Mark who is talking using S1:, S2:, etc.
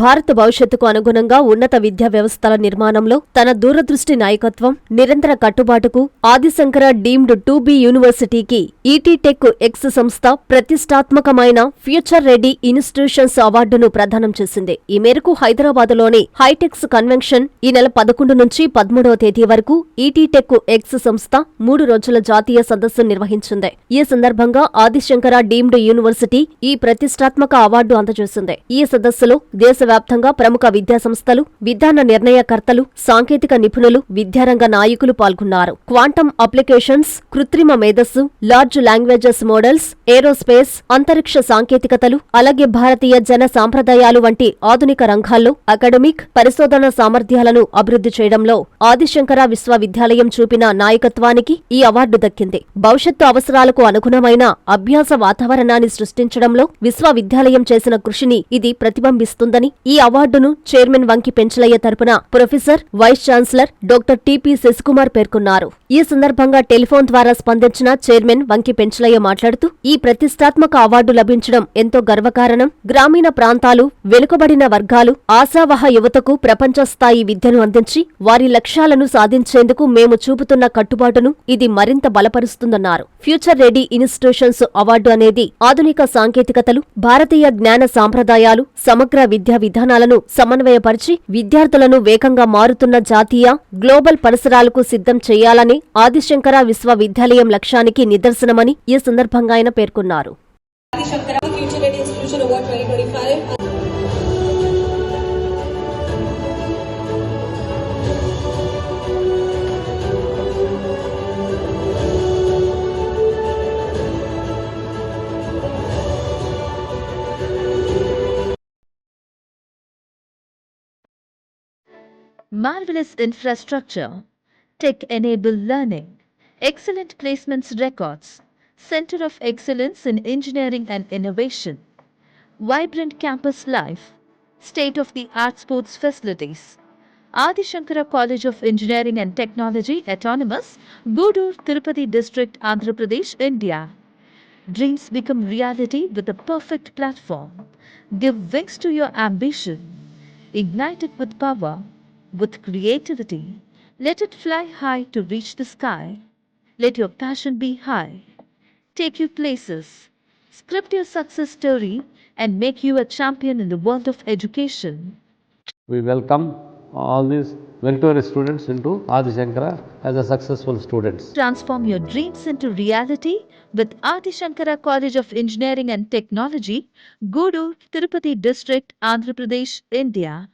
S1: భారత భవిష్యత్తుకు అనుగుణంగా ఉన్నత విద్యా వ్యవస్థల నిర్మాణంలో తన దూరదృష్టి నాయకత్వం నిరంతర కట్టుబాటుకు ఆదిశంకర డీమ్డ్ టూ బి యూనివర్సిటీకి ఈటీటెక్ ఎక్స్ సంస్థ ప్రతిష్టాత్మకమైన ఫ్యూచర్ రెడీ ఇన్స్టిట్యూషన్స్ అవార్డును ప్రదానం చేసింది. ఈ మేరకు హైదరాబాదులోని హైటెక్స్ కన్వెన్షన్ ఈ నెల పదకొండు నుంచి పదమూడవ తేదీ వరకు ఈటీటెక్ ఎక్స్ సంస్థ మూడు రోజుల జాతీయ సదస్సు నిర్వహించింది. ఈ సందర్భంగా ఆదిశంకర డీమ్డ్ యూనివర్సిటీ ఈ ప్రతిష్టాత్మక అవార్డు అందజేసింది. ఈ సదస్సులో దేశ దేశవ్యాప్తంగా ప్రముఖ విద్యాసంస్థలు విధాన నిర్ణయకర్తలు సాంకేతిక నిపుణులు విద్యారంగ నాయకులు పాల్గొన్నారు. క్వాంటం అప్లికేషన్స్ కృత్రిమ మేధస్సు లార్జ్ లాంగ్వేజెస్ మోడల్స్ ఏరోస్పేస్ అంతరిక్ష సాంకేతికతలు అలాగే భారతీయ జన సాంప్రదాయాలు వంటి ఆధునిక రంగాల్లో అకాడమిక్ పరిశోధన సామర్థ్యాలను అభివృద్ధి చేయడంలో ఆదిశంకర విశ్వవిద్యాలయం చూపిన నాయకత్వానికి ఈ అవార్డు దక్కింది. భవిష్యత్తు అవసరాలకు అనుగుణమైన అభ్యాస వాతావరణాన్ని సృష్టించడంలో విశ్వవిద్యాలయం చేసిన కృషిని ఇది ప్రతిబింబిస్తుందని ఈ అవార్డును చైర్మన్ వంకి పెంచలయ్య తరపున professor vice chancellor doctor T Sasikumar పేర్కొన్నారు. ఈ సందర్భంగా టెలిఫోన్ ద్వారా స్పందించిన చైర్మన్ వంకి పెంచలయ్య మాట్లాడుతూ ఈ ప్రతిష్టాత్మక అవార్డు లభించడం ఎంతో గర్వకారణం. గ్రామీణ ప్రాంతాలు వెనుకబడిన వర్గాలు ఆశావహ యువతకు ప్రపంచ స్థాయి విద్యను అందించి వారి లక్ష్యాలను సాధించేందుకు మేము చూపుతున్న కట్టుబాటును ఇది మరింత బలపరుస్తుందన్నారు. ఫ్యూచర్ రెడీ ఇన్స్టిట్యూషన్స్ అవార్డు అనేది ఆధునిక సాంకేతికతలు భారతీయ జ్ఞాన సాంప్రదాయాలు సమగ్ర విద్యా విధానాలను సమన్వయపరిచి విద్యార్థులను వేగంగా మారుతున్న జాతీయ గ్లోబల్ పరిసరాలకు సిద్ధం చేయాలని ఆదిశంకర విశ్వవిద్యాలయం లక్ష్యానికి నిదర్శనమని ఈ సందర్భంగా ఆయన పేర్కొన్నారు.
S2: Marvelous infrastructure, tech-enabled learning, excellent placements records, Center of Excellence in Engineering and Innovation, vibrant campus life, state-of-the-art sports facilities. Adi Shankara College of Engineering and Technology Autonomous, Gudur, Tirupati District, Andhra Pradesh, India. Dreams become reality with a perfect platform. Give wings to your ambition. Ignite it with power, with creativity. Let it fly high to reach the sky. Let your passion be high. Take you places. Script your success story and make you a champion in the world of education.
S3: We welcome all these meritorious students into Adi Shankara as a successful students.
S2: Transform your dreams into reality with Adi Shankara College of Engineering and Technology, Gudur, Tirupati District, Andhra Pradesh, India.